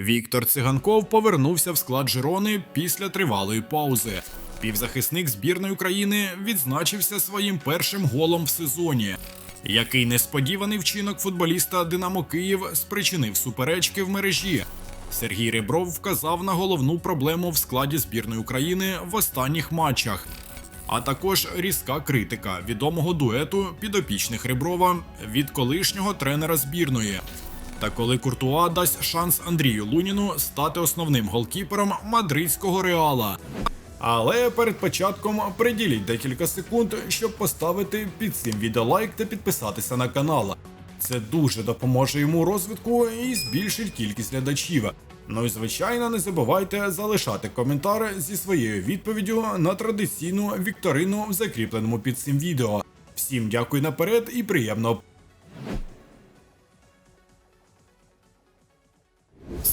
Віктор Циганков повернувся в склад Жирони після тривалої паузи. Півзахисник збірної України відзначився своїм першим голом в сезоні. Який несподіваний вчинок футболіста Динамо Київ спричинив суперечки в мережі. Сергій Ребров вказав на головну проблему в складі збірної України в останніх матчах, а також різка критика відомого дуету підопічних Реброва від колишнього тренера збірної. Та коли Куртуа дасть шанс Андрію Луніну стати основним голкіпером мадридського реала. Але перед початком приділіть декілька секунд, щоб поставити під цим відео лайк та підписатися на канал. Це дуже допоможе йому розвитку і збільшить кількість глядачів. Ну і звичайно, не забувайте залишати коментар зі своєю відповіддю на традиційну вікторину в закріпленому під цим відео. Всім дякую наперед і приємно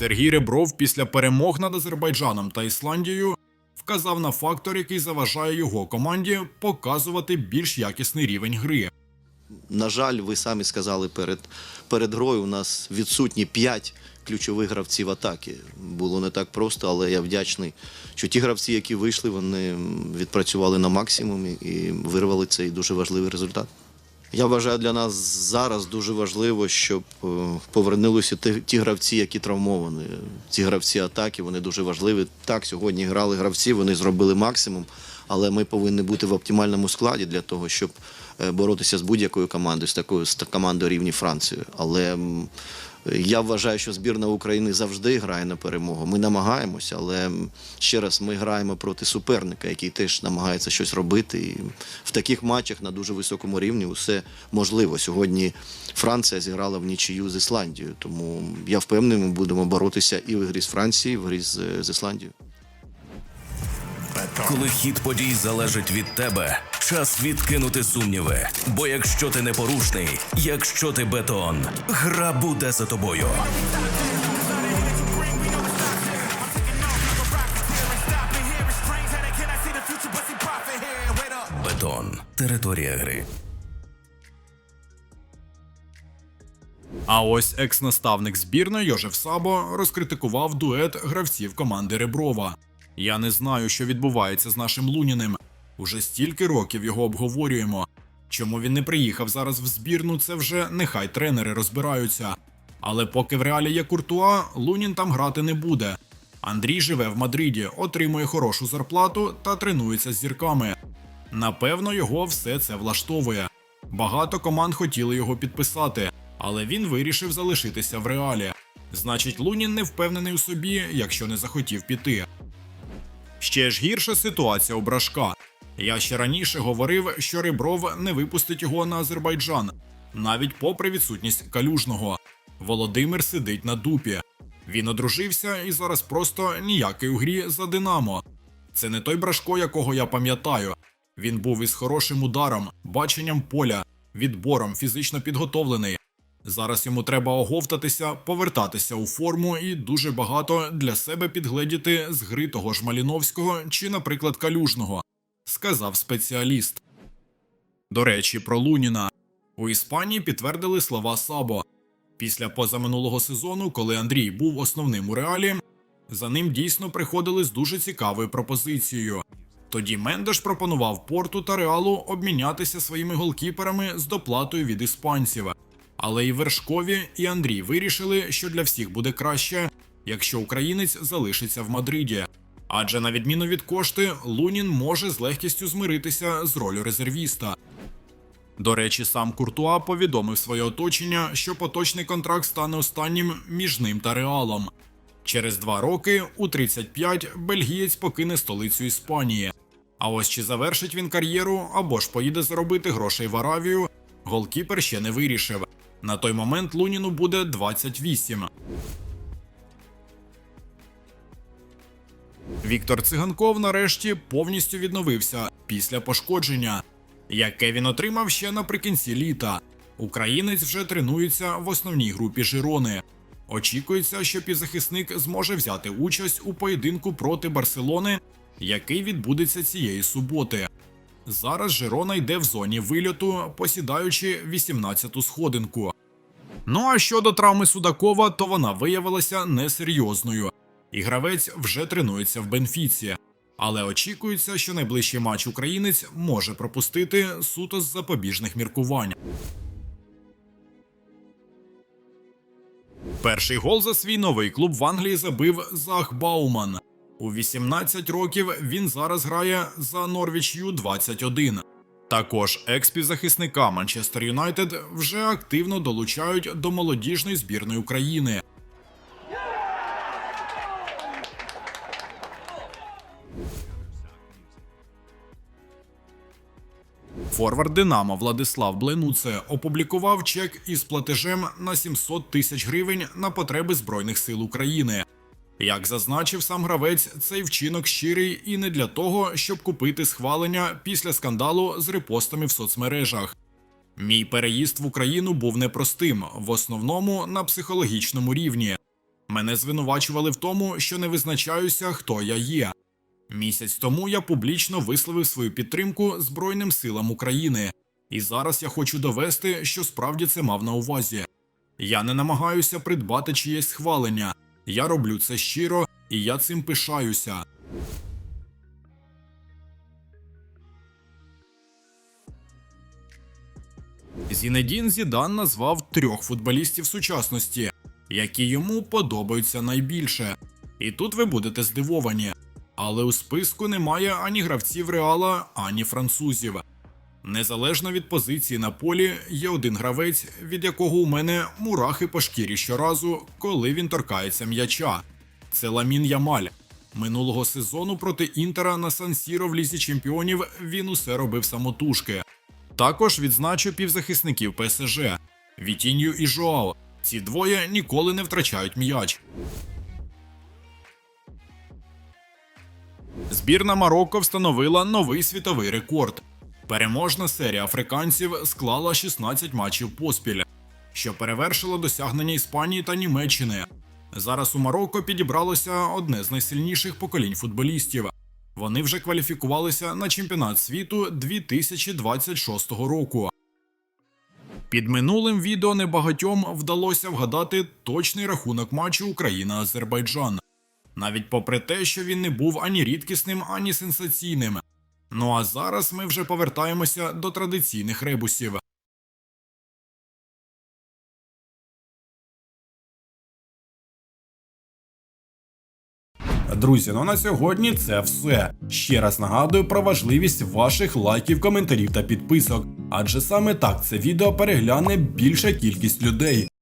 Сергій Ребров після перемог над Азербайджаном та Ісландією вказав на фактор, який заважає його команді показувати більш якісний рівень гри. На жаль, ви самі сказали перед, перед грою. У нас відсутні п'ять ключових гравців атаки. Було не так просто, але я вдячний, що ті гравці, які вийшли, вони відпрацювали на максимумі і вирвали цей дуже важливий результат. Я вважаю, для нас зараз дуже важливо, щоб е, повернулися ті, ті гравці, які травмовані. Ці гравці атаки, вони дуже важливі. Так, сьогодні грали гравці, вони зробили максимум, але ми повинні бути в оптимальному складі для того, щоб е, боротися з будь-якою командою, з такою з командою рівні Франції. Але я вважаю, що збірна України завжди грає на перемогу. Ми намагаємося, але ще раз ми граємо проти суперника, який теж намагається щось робити. І в таких матчах на дуже високому рівні усе можливо. Сьогодні Франція зіграла в нічию з Ісландією, тому я впевнений, ми будемо боротися і в грі з Францією, і в грі з, з Ісландією. Коли хід подій залежить від тебе, час відкинути сумніви. Бо якщо ти непорушний, якщо ти бетон, гра буде за тобою. Бетон. Територія гри. А ось екс-наставник збірної Йожев Сабо розкритикував дует гравців команди Реброва. Я не знаю, що відбувається з нашим Луніним. Уже стільки років його обговорюємо. Чому він не приїхав зараз в збірну, це вже нехай тренери розбираються. Але поки в реалі є Куртуа, Лунін там грати не буде. Андрій живе в Мадриді, отримує хорошу зарплату та тренується з зірками. Напевно, його все це влаштовує. Багато команд хотіли його підписати, але він вирішив залишитися в реалі. Значить, Лунін не впевнений у собі, якщо не захотів піти. Ще ж гірша ситуація у Брашка. Я ще раніше говорив, що Рибров не випустить його на Азербайджан, навіть попри відсутність калюжного. Володимир сидить на дупі. Він одружився і зараз просто ніякий у грі за Динамо. Це не той Брашко, якого я пам'ятаю. Він був із хорошим ударом, баченням поля, відбором, фізично підготовлений. Зараз йому треба оговтатися, повертатися у форму і дуже багато для себе підгледіти з гри того ж Маліновського чи, наприклад, Калюжного, сказав спеціаліст. До речі, про Луніна. У Іспанії підтвердили слова Сабо. Після позаминулого сезону, коли Андрій був основним у реалі, за ним дійсно приходили з дуже цікавою пропозицією. Тоді Мендеш пропонував Порту та Реалу обмінятися своїми голкіперами з доплатою від іспанців. Але і Вершкові, і Андрій вирішили, що для всіх буде краще, якщо українець залишиться в Мадриді. Адже на відміну від кошти, Лунін може з легкістю змиритися з ролью резервіста. До речі, сам Куртуа повідомив своє оточення, що поточний контракт стане останнім між ним та Реалом. Через два роки, у 35, бельгієць покине столицю Іспанії. А ось чи завершить він кар'єру або ж поїде заробити грошей в Аравію, голкіпер ще не вирішив. На той момент Луніну буде 28. Віктор Циганков нарешті повністю відновився після пошкодження, яке він отримав ще наприкінці літа. Українець вже тренується в основній групі Жирони. Очікується, що півзахисник зможе взяти участь у поєдинку проти Барселони, який відбудеться цієї суботи. Зараз Жирона йде в зоні вильоту, посідаючи 18-ту сходинку. Ну а щодо травми Судакова, то вона виявилася несерйозною. І гравець вже тренується в Бенфіці. Але очікується, що найближчий матч українець може пропустити суто з запобіжних міркувань. Перший гол за свій новий клуб в Англії забив Зах Бауман. У 18 років він зараз грає за Норвіч Ю 21. Також екс-півзахисника Манчестер Юнайтед вже активно долучають до молодіжної збірної України. Форвард Динамо Владислав Бленуце опублікував чек із платежем на 700 тисяч гривень на потреби Збройних сил України. Як зазначив сам гравець, цей вчинок щирий і не для того, щоб купити схвалення після скандалу з репостами в соцмережах. Мій переїзд в Україну був непростим, в основному на психологічному рівні. Мене звинувачували в тому, що не визначаюся, хто я є. Місяць тому я публічно висловив свою підтримку Збройним силам України, і зараз я хочу довести, що справді це мав на увазі. Я не намагаюся придбати чиєсь схвалення. Я роблю це щиро, і я цим пишаюся. Зінедін Зідан назвав трьох футболістів сучасності, які йому подобаються найбільше. І тут ви будете здивовані. Але у списку немає ані гравців Реала, ані французів. Незалежно від позиції на полі, є один гравець, від якого у мене мурахи по шкірі щоразу, коли він торкається м'яча. Це Ламін Ямаль. Минулого сезону проти Інтера на Сан-Сіро в лізі чемпіонів він усе робив самотужки. Також відзначу півзахисників ПСЖ Вітінью і Жоао. Ці двоє ніколи не втрачають м'яч. Збірна Марокко встановила новий світовий рекорд. Переможна серія африканців склала 16 матчів поспіль, що перевершило досягнення Іспанії та Німеччини. Зараз у Марокко підібралося одне з найсильніших поколінь футболістів. Вони вже кваліфікувалися на чемпіонат світу 2026 року. Під минулим відео небагатьом вдалося вгадати точний рахунок матчу Україна-Азербайджан навіть попри те, що він не був ані рідкісним, ані сенсаційним. Ну а зараз ми вже повертаємося до традиційних ребусів. Друзі, ну на сьогодні це все. Ще раз нагадую про важливість ваших лайків, коментарів та підписок, адже саме так це відео перегляне більша кількість людей.